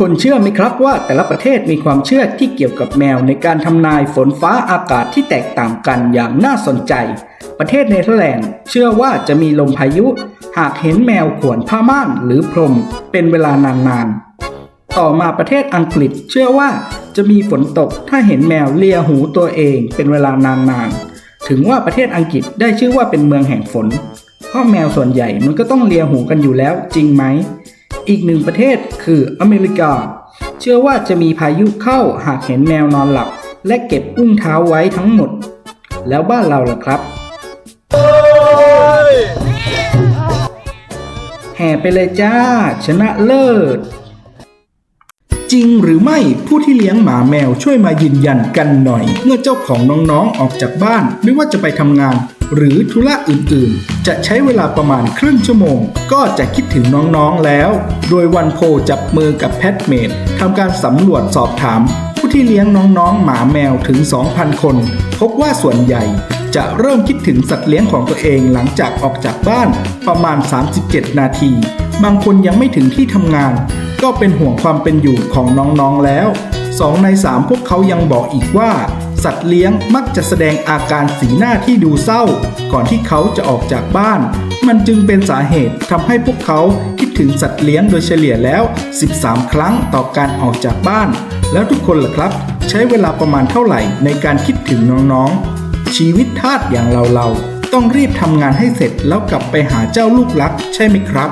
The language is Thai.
คนเชื่อไหมครับว่าแต่ละประเทศมีความเชื่อที่เกี่ยวกับแมวในการทำนายฝนฟ้าอากาศที่แตกต่างกันอย่างน่าสนใจ ประเทศเนเธอร์แลนด์เชื่อว่าจะมีลมพายุ หากเห็นแมวขวนผ้าม่านหรือพรมเป็นเวลานานๆ ต่อมาประเทศอังกฤษเชื่อว่าจะมีฝนตกถ้าเห็นแมวเลียหูตัวเองเป็นเวลานานๆ ถึงว่าประเทศอังกฤษได้ชื่อว่าเป็นเมืองแห่งฝน เพราะแมวส่วนใหญ่มันก็ต้องเลียหูกันอยู่แล้วจริงไหม อีกหนึ่งประเทศคืออเมริกา เชื่อว่าจะมีพายุเข้าหากเห็นแมวนอนหลับ และเก็บอุ้งเท้าไว้ทั้งหมด แล้วบ้านเราล่ะครับแห่ไปเลยจ้า ชนะเลิศ จริงหรือไม่ผู้ที่เลี้ยงหมาแมวช่วยมายืนยันกันหน่อย เมื่อเจ้าของน้องๆออกจากบ้านไม่ว่าจะไปทำงาน หรือธุระอื่นๆ จะใช้เวลาประมาณครึ่งชั่วโมง ก็จะคิดถึงน้องๆแล้ว โดยวันโพจับมือกับแพทเมดทำการสำรวจสอบถาม ผู้ที่เลี้ยงน้องๆ หมาแมวถึง 2,000 คน พบว่าส่วนใหญ่จะเริ่มคิดถึงสัตว์เลี้ยงของตัวเองหลังจากออกจากบ้านประมาณ 37 นาที บางคนยังไม่ถึงที่ทำงาน ก็เป็นห่วงความเป็นอยู่ของน้องๆแล้ว 2 ใน 3 พวกเขายังบอกอีกว่า สัตว์เลี้ยงมักจะแสดงอาการสีหน้าที่ดูเศร้า ก่อนที่เขาจะออกจากบ้าน มันจึงเป็นสาเหตุทำให้พวกเขาคิดถึงสัตว์เลี้ยงโดยเฉลี่ยแล้ว 13 ครั้งต่อการออกจากบ้าน แล้วทุกคนล่ะครับ ใช้เวลาประมาณเท่าไหร่ในการคิดถึงน้องๆ ชีวิตทาสอย่างเราๆต้องรีบทำงานให้เสร็จแล้วกลับไปหาเจ้าลูกรักใช่ไหมครับ